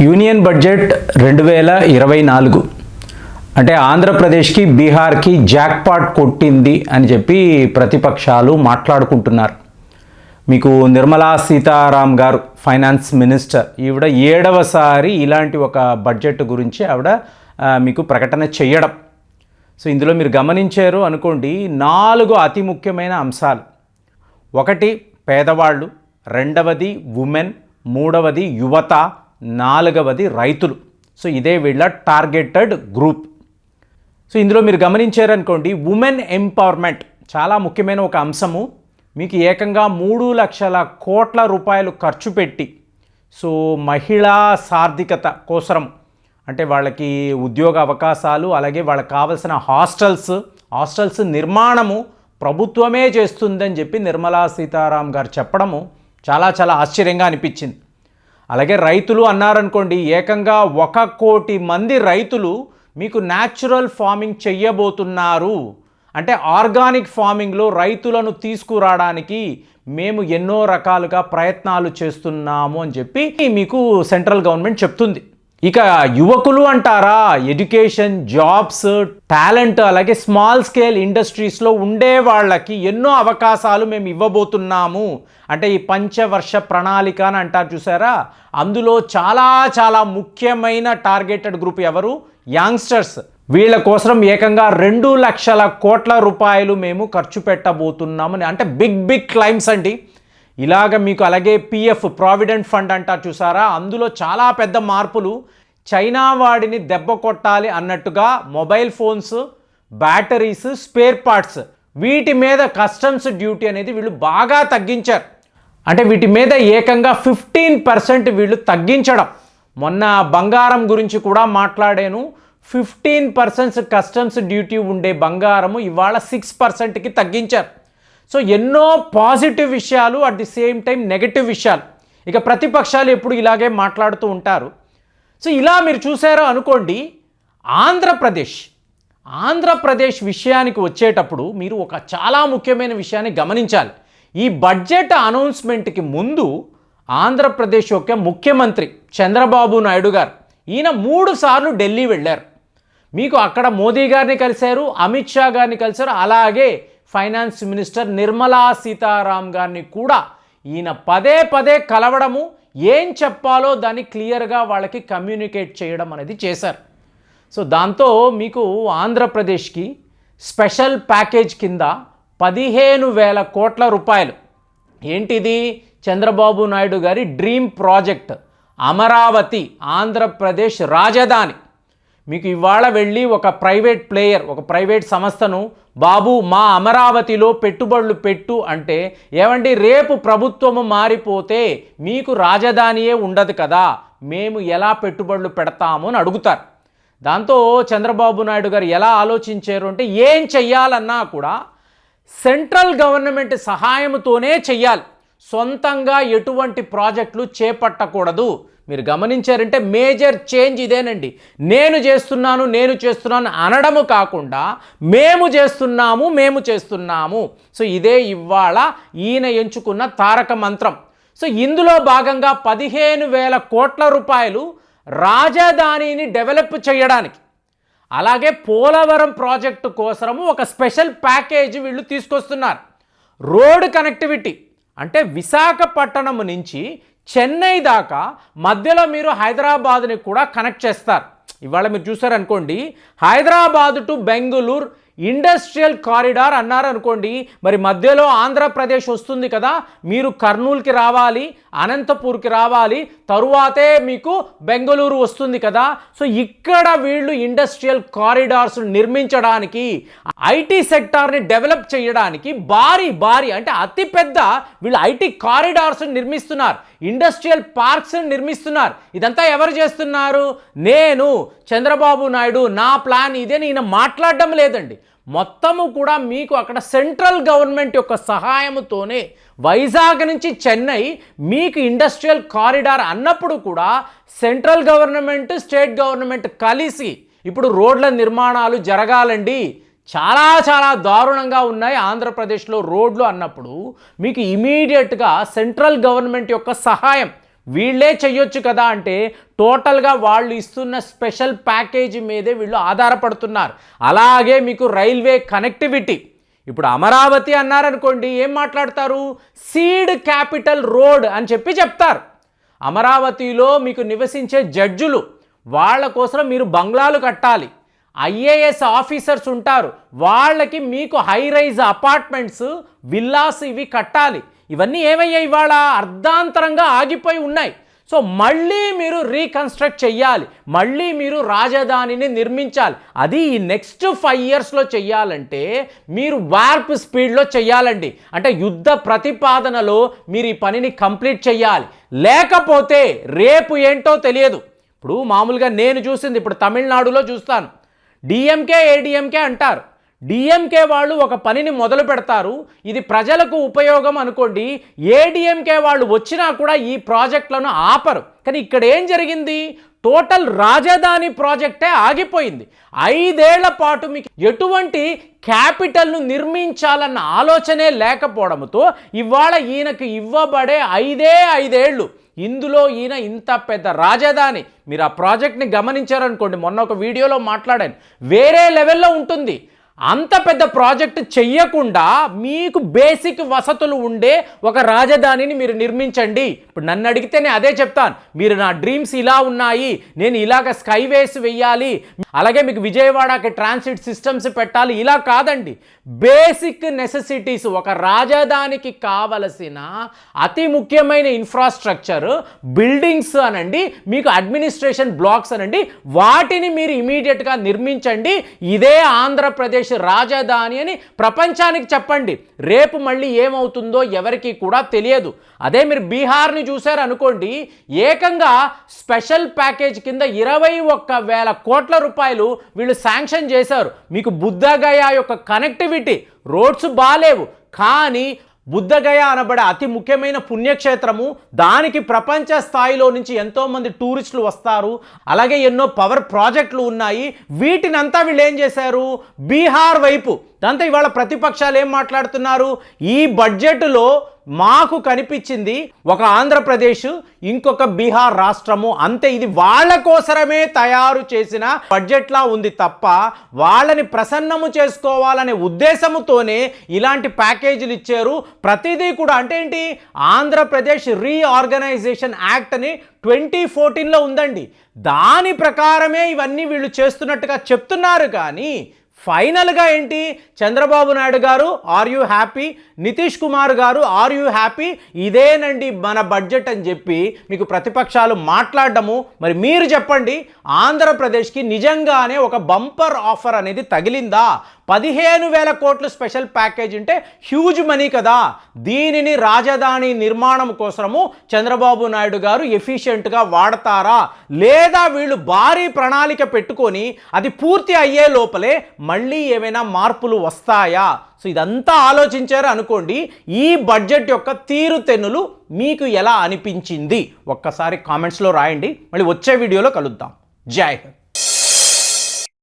Union budget రెండు వేల ఇరవై నాలుగు. అంటే ఆంధ్రప్రదేశ్కి బీహార్కి జాక్పాట్ కొట్టింది అని చెప్పి ప్రతిపక్షాలు మాట్లాడుకుంటున్నారు. మీకు నిర్మలా సీతారాం గారు ఫైనాన్స్ మినిస్టర్ ఈవిడ ఏడవసారి ఇలాంటి ఒక బడ్జెట్ గురించి ఆవిడ మీకు ప్రకటన చేయడం సో ఇందులో మీరు గమనించారు అనుకోండి నాలుగు అతి ముఖ్యమైన అంశాలు. ఒకటి పేదవాళ్ళు. రెండవది ఉమెన్. మూడవది యువత. నాలుగవది రైతులు. సో ఇదే వీళ్ళ టార్గెటెడ్ గ్రూప్. సో ఇందులో మీరు గమనించారనుకోండి ఉమెన్ ఎంపవర్మెంట్ చాలా ముఖ్యమైన ఒక అంశము. మీకు ఏకంగా మూడు లక్షల కోట్ల రూపాయలు ఖర్చు పెట్టి సో మహిళా సార్థికత కోసరం. అంటే వాళ్ళకి ఉద్యోగ అవకాశాలు అలాగే వాళ్ళకి కావలసిన హాస్టల్స్ హాస్టల్స్ నిర్మాణము ప్రభుత్వమే చేస్తుందని చెప్పి నిర్మలా సీతారాం గారు చెప్పడము చాలా చాలా ఆశ్చర్యంగా అనిపించింది. అలాగే రైతులు అన్నారనుకోండి ఏకంగా ఒక కోటి మంది రైతులు మీకు న్యాచురల్ ఫార్మింగ్ చెయ్యబోతున్నారు. అంటే ఆర్గానిక్ ఫార్మింగ్లో రైతులను తీసుకురావడానికి మేము ఎన్నో రకాలుగా ప్రయత్నాలు చేస్తున్నాము అని చెప్పి మీకు సెంట్రల్ గవర్నమెంట్ చెప్తుంది. ఇక యువకులు అంటారా? ఎడ్యుకేషన్ జాబ్స్ టాలెంట్ అలాగే స్మాల్ స్కేల్ ఇండస్ట్రీస్లో ఉండే వాళ్ళకి ఎన్నో అవకాశాలు మేము ఇవ్వబోతున్నాము. అంటే ఈ పంచవర్ష ప్రణాళిక అని అంటారు చూసారా? అందులో చాలా చాలా ముఖ్యమైన టార్గెటెడ్ గ్రూప్ ఎవరు? యాంగ్స్టర్స్. వీళ్ళ కోసం ఏకంగా రెండు లక్షల కోట్ల రూపాయలు మేము ఖర్చు పెట్టబోతున్నామని. అంటే బిగ్ బిగ్ క్లైమ్స్ అండి. ఇలాగ మీకు అలాగే పిఎఫ్ ప్రావిడెంట్ ఫండ్ అంటారు చూసారా? అందులో చాలా పెద్ద మార్పులు. చైనా వాడిని దెబ్బ కొట్టాలి అన్నట్టుగా mobile phones batteries spare parts వీటి మీద కస్టమ్స్ డ్యూటీ అనేది వీళ్ళు బాగా తగ్గించారు. అంటే వీటి మీద ఏకంగా ఫిఫ్టీన్ పర్సెంట్ వీళ్ళు తగ్గించడం. మొన్న బంగారం గురించి కూడా మాట్లాడాను. ఫిఫ్టీన్ పర్సెంట్ కస్టమ్స్ డ్యూటీ ఉండే బంగారము ఇవాళ సిక్స్ పర్సెంట్కి తగ్గించారు. సో ఎన్నో పాజిటివ్ విషయాలు at the same time negative విషయాలు. ఇక ప్రతిపక్షాలు ఎప్పుడు ఇలాగే మాట్లాడుతూ ఉంటారు. సో ఇలా మీరు చూసారో అనుకోండి ఆంధ్రప్రదేశ్ ఆంధ్రప్రదేశ్ విషయానికి వచ్చేటప్పుడు మీరు ఒక చాలా ముఖ్యమైన విషయాన్ని గమనించాలి. ఈ బడ్జెట్ అనౌన్స్మెంట్కి ముందు ఆంధ్రప్రదేశ్ యొక్క ముఖ్యమంత్రి చంద్రబాబు నాయుడు గారు ఈయన మూడు సార్లు ఢిల్లీ వెళ్ళారు. మీకు అక్కడ మోదీ గారిని కలిశారు అమిత్ షా గారిని కలిశారు అలాగే ఫైనాన్స్ మినిస్టర్ నిర్మలా సీతారాం గారిని కూడా ఈయన పదే పదే కలవడము ఏం చెప్పాలో దాన్ని క్లియర్గా వాళ్ళకి కమ్యూనికేట్ చేయడం అనేది చేశారు. సో దాంతో మీకు ఆంధ్రప్రదేశ్కి స్పెషల్ ప్యాకేజ్ కింద పదిహేను వేల కోట్ల రూపాయలు. ఏంటిది? చంద్రబాబు నాయుడు గారి డ్రీమ్ ప్రాజెక్ట్ అమరావతి ఆంధ్రప్రదేశ్ రాజధాని. మీకు ఇవాళ వెళ్ళి ఒక ప్రైవేట్ ప్లేయర్ ఒక ప్రైవేట్ సంస్థను బాబు మా అమరావతిలో పెట్టుబడులు పెట్టు అంటే ఏమండి రేపు ప్రభుత్వము మారిపోతే మీకు రాజధానియే ఉండదు కదా మేము ఎలా పెట్టుబడులు పెడతాము అని అడుగుతారు. దాంతో చంద్రబాబు నాయుడు గారు ఎలా ఆలోచించారు అంటే ఏం చెయ్యాలన్నా కూడా సెంట్రల్ గవర్నమెంట్ సహాయంతోనే చెయ్యాలి. సొంతంగా ఎటువంటి ప్రాజెక్టులు చేపట్టకూడదు. మీరు గమనించారంటే మేజర్ చేంజ్ ఇదేనండి. నేను చేస్తున్నాను నేను చేస్తున్నాను అనడము కాకుండా మేము చేస్తున్నాము మేము చేస్తున్నాము. సో ఇదే ఇవాళ ఈయన ఎంచుకున్న తారక మంత్రం. సో ఇందులో భాగంగా పదిహేను వేల కోట్ల రూపాయలు రాజధానిని డెవలప్ చేయడానికి అలాగే పోలవరం ప్రాజెక్టు కోసము ఒక స్పెషల్ ప్యాకేజ్ వీళ్ళు తీసుకొస్తున్నారు. Road connectivity. అంటే విశాఖపట్నం నుంచి చెన్నై దాకా మధ్యలో మీరు హైదరాబాద్ని కూడా కనెక్ట్ చేస్తారు. ఇవాళ మీరు చూసారనుకోండి Hyderabad to Bengaluru industrial corridor అన్నారు అనుకోండి మరి మధ్యలో ఆంధ్రప్రదేశ్ వస్తుంది కదా మీరు కర్నూలుకి రావాలి అనంతపూర్కి రావాలి తరువాతే మీకు బెంగళూరు వస్తుంది కదా. సో ఇక్కడ వీళ్ళు ఇండస్ట్రియల్ కారిడార్స్ నిర్మించడానికి ఐటీ సెక్టార్ని డెవలప్ చేయడానికి భారీ భారీ అంటే అతిపెద్ద వీళ్ళు ఐటీ కారిడార్స్ నిర్మిస్తున్నారు ఇండస్ట్రియల్ పార్క్స్ నిర్మిస్తున్నారు. ఇదంతా ఎవరు చేస్తున్నారు? నేను చంద్రబాబు నాయుడు నా ప్లాన్ ఇదే నేను మాట్లాడడం లేదండి. మొత్తము కూడా మీకు అక్కడ సెంట్రల్ గవర్నమెంట్ యొక్క సహాయంతోనే వైజాగ్ నుంచి చెన్నై మీకు ఇండస్ట్రియల్ కారిడార్ అన్నప్పుడు కూడా సెంట్రల్ గవర్నమెంట్ స్టేట్ గవర్నమెంట్ కలిసి ఇప్పుడు రోడ్ల నిర్మాణాలు జరగాలండి. చాలా చాలా దారుణంగా ఉన్నాయి ఆంధ్రప్రదేశ్లో రోడ్లు అన్నప్పుడు. మీకు ఇమీడియట్గా సెంట్రల్ గవర్నమెంట్ యొక్క సహాయం వీళ్ళే చెయ్యొచ్చు కదా అంటే టోటల్గా వాళ్ళు ఇస్తున్న స్పెషల్ ప్యాకేజీ మీదే వీళ్ళు ఆధారపడుతున్నారు. అలాగే మీకు రైల్వే కనెక్టివిటీ. ఇప్పుడు అమరావతి అన్నారనుకోండి ఏం మాట్లాడతారు? సీడ్ క్యాపిటల్ రోడ్ అని చెప్పి చెప్తారు. అమరావతిలో మీకు నివసించే జడ్జులు వాళ్ళ కోసం మీరు బంగ్లాలు కట్టాలి. ఐఏఎస్ ఆఫీసర్స్ ఉంటారు. వాళ్ళకి మీకు హై రైజ్ అపార్ట్మెంట్స్ విల్లాస్ ఇవి కట్టాలి. ఇవన్నీ ఏమయ్యాయి? ఇవాళ అర్ధాంతరంగా ఆగిపోయి ఉన్నాయి. సో మళ్ళీ మీరు రీకన్స్ట్రక్ట్ చెయ్యాలి. మళ్ళీ మీరు రాజధానిని నిర్మించాలి. అది ఈ నెక్స్ట్ ఫైవ్ ఇయర్స్లో చెయ్యాలంటే మీరు వార్ప్ స్పీడ్లో చెయ్యాలండి. అంటే యుద్ధ ప్రతిపాదనలో మీరు ఈ పనిని కంప్లీట్ చెయ్యాలి. లేకపోతే రేపు ఏంటో తెలియదు. ఇప్పుడు మామూలుగా నేను చూసింది ఇప్పుడు తమిళనాడులో చూస్తాను. డిఎంకే ఏడిఎంకే అంటారు. డిఎంకే వాళ్ళు ఒక పనిని మొదలు పెడతారు. ఇది ప్రజలకు ఉపయోగం అనుకోండి. ఏడిఎంకే వాళ్ళు వచ్చినా కూడా ఈ ప్రాజెక్టులను ఆపరు. కానీ ఇక్కడ ఏం జరిగింది? టోటల్ రాజధాని ప్రాజెక్టే ఆగిపోయింది. ఐదేళ్ళ పాటు మీకు ఎటువంటి క్యాపిటల్ను నిర్మించాలన్న ఆలోచనే లేకపోవడంతో ఇవాళ ఈయనకు ఇవ్వబడే ఐదే ఐదేళ్ళు ఇందులో ఈయన ఇంత పెద్ద రాజధాని. మీరు ఆ ప్రాజెక్ట్ని గమనించారనుకోండి. మొన్న ఒక వీడియోలో మాట్లాడాను. వేరే లెవెల్లో ఉంటుంది. అంత పెద్ద ప్రాజెక్ట్ చెయ్యకుండా మీకు బేసిక్ వసతులు ఉండే ఒక రాజధానిని మీరు నిర్మించండి. ఇప్పుడు నన్ను అడిగితే నేను అదే చెప్తాను. మీరు నా డ్రీమ్స్ ఇలా ఉన్నాయి. నేను ఇలాగ స్కైవేస్ వెయ్యాలి. అలాగే మీకు విజయవాడకి ట్రాన్సిట్ సిస్టమ్స్ పెట్టాలి. ఇలా కాదండి. బేసిక్ నెసెసిటీస్ ఒక రాజధానికి కావలసిన అతి ముఖ్యమైన ఇన్ఫ్రాస్ట్రక్చర్ బిల్డింగ్స్ అనండి మీకు అడ్మినిస్ట్రేషన్ బ్లాక్స్ అనండి వాటిని మీరు ఇమీడియట్గా నిర్మించండి. ఇదే ఆంధ్రప్రదేశ్ రాజధాని అని ప్రపంచానికి చెప్పండి. రేపు మళ్ళీ ఏమవుతుందో ఎవరికి కూడా తెలియదు. అదే మీరు బీహార్ని చూశారు అనుకోండి ఏకంగా స్పెషల్ ప్యాకేజ్ కింద ఇరవై ఒక్క వేల కోట్ల రూపాయలు వీళ్ళు శాంక్షన్ చేశారు. మీకు బుద్ధగయ యొక్క కనెక్టివిటీ రోడ్స్ బాగాలేవు కానీ బుద్ధగయ అనబడే అతి ముఖ్యమైన పుణ్యక్షేత్రము. దానికి ప్రపంచ స్థాయిలో నుంచి ఎంతోమంది టూరిస్టులు వస్తారు. అలాగే ఎన్నో పవర్ ప్రాజెక్టులు ఉన్నాయి. వీటినంతా వీళ్ళు ఏం చేశారు? బీహార్ వైపు. దాంతో ఇవాళ ప్రతిపక్షాలు ఏం మాట్లాడుతున్నారు? ఈ బడ్జెట్లో మాకు కనిపించింది ఒక ఆంధ్రప్రదేశ్ ఇంకొక బీహార్ రాష్ట్రము. అంతే ఇది వాళ్ళ కోసరమే తయారు చేసిన బడ్జెట్లా ఉంది తప్ప వాళ్ళని ప్రసన్నము చేసుకోవాలనే ఉద్దేశముతోనే ఇలాంటి ప్యాకేజీలు ఇచ్చారు. ప్రతిదీ కూడా అంటే ఏంటి? ఆంధ్రప్రదేశ్ రీఆర్గనైజేషన్ యాక్ట్ అని ట్వంటీ ఫోర్టీన్లో ఉందండి. దాని ప్రకారమే ఇవన్నీ వీళ్ళు చేస్తున్నట్టుగా చెప్తున్నారు కానీ ఫైనల్గా ఏంటి? Chandrababu Naidu garu are you happy? Nitish Kumar garu are you happy? ఇదేనండి మన బడ్జెట్ అని చెప్పి మీకు ప్రతిపక్షాలు మాట్లాడడము. మరి మీరు చెప్పండి ఆంధ్రప్రదేశ్కి నిజంగానే ఒక బంపర్ ఆఫర్ అనేది తగిలిందా? పదిహేను వేల కోట్లు స్పెషల్ ప్యాకేజ్ అంటే హ్యూజ్ మనీ కదా. దీనిని రాజధాని నిర్మాణం కోసము చంద్రబాబు నాయుడు గారు ఎఫిషియెంట్గా వాడతారా? లేదా వీళ్ళు భారీ ప్రణాళిక పెట్టుకొని అది పూర్తి అయ్యే లోపలే మళ్ళీ ఏమైనా మార్పులు వస్తాయా? సో ఇదంతా ఆలోచించారు అనుకోండి ఈ బడ్జెట్ యొక్క తీరుతెన్నులు మీకు ఎలా అనిపించింది? ఒక్కసారి కామెంట్స్లో రాయండి. మళ్ళీ వచ్చే వీడియోలో కలుద్దాం. జై హింద్.